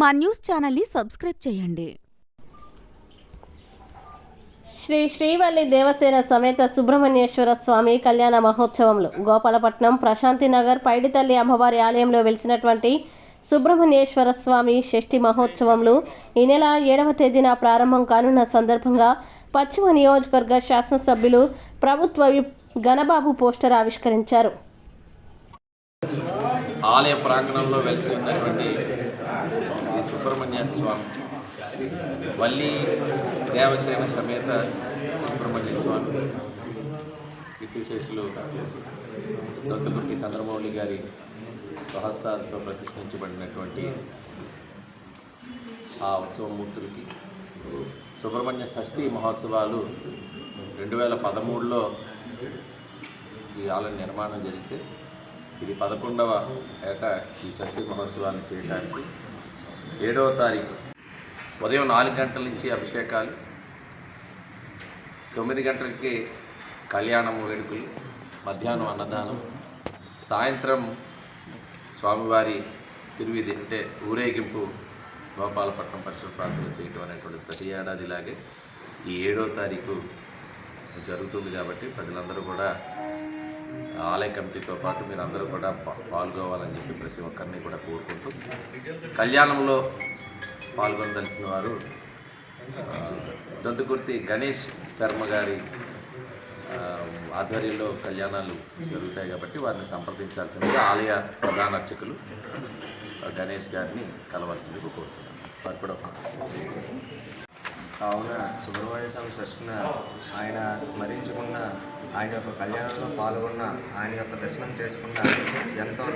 మా న్యూస్ ఛానల్ని సబ్స్క్రైబ్ చేయండి. శ్రీ శ్రీవల్లి దేవసేన సమేత సుబ్రహ్మణ్యేశ్వర స్వామి కళ్యాణ మహోత్సవంలో గోపాలపట్నం ప్రశాంతి నగర్ పైడితల్లి అమ్మవారి ఆలయంలో వెలిసినటువంటి సుబ్రహ్మణ్యేశ్వర స్వామి షష్ఠి మహోత్సవంలో ఈ నెల ఏడవ తేదీన ప్రారంభం కానున్న సందర్భంగా పశ్చిమ నియోజకవర్గ శాసనసభ్యులు ప్రభుత్వ గణబాబు పోస్టర్ ఆవిష్కరించారు. ఆలయ ప్రాంగణంలో వెలిసి ఉన్నటువంటి శ్రీ సుబ్రహ్మణ్య స్వామి. వల్లి దేవసేన సమేత సుబ్రహ్మణ్య స్వామి. కీర్తిశేషులు దత్తమూర్తి చంద్రమౌళి గారి స్వహస్తాలతో ప్రతిష్ఠించబడినటువంటి ఆ ఉత్సవమూర్తులకి సుబ్రహ్మణ్య షష్ఠి మహోత్సవాలు రెండు వేల పదమూడులో ఈ ఆలయ నిర్మాణం జరిగితే ఇది పదకొండవ ఏట ఈ షష్ఠి మహోత్సవాన్ని చేయడానికి ఏడవ తారీఖు. ఉదయం నాలుగు గంటల నుంచి అభిషేకాలు తొమ్మిది గంటలకి కళ్యాణం వేడుకలు మధ్యాహ్నం అన్నదానం సాయంత్రం స్వామివారి తిరువిధి అంటే ఊరేగింపు గోపాలపట్నం పరిసర ప్రాంతంలో చేయటం అనేటువంటి ప్రతి ఏడాదిలాగే ఈ ఏడో తారీఖు జరుగుతుంది కాబట్టి ప్రజలందరూ కూడా ఆలయ కమిటీతో పాటు మీరు అందరూ కూడా పాల్గొవాలని చెప్పి ప్రతి ఒక్కరిని కూడా కోరుకుంటూ కళ్యాణంలో పాల్గొనదలిచిన వారు ఆ, దొంతుకుర్తి గణేష్ శర్మ గారి ఆధ్వర్యంలో కళ్యాణాలు జరుగుతాయి కాబట్టి వారిని సంప్రదించాల్సిందిగా ఆలయ ప్రధాన అర్చకులు గణేష్ గారిని కలవాల్సిందిగా కోరుతున్నాను. వారు కూడా కావున సుబ్రహ్మణ్య స్వామి షష్ఠిన ఆయన స్మరించుకున్న ఆయన యొక్క కళ్యాణంలో పాల్గొన్న ఆయన యొక్క దర్శనం చేసుకున్న ఎంతో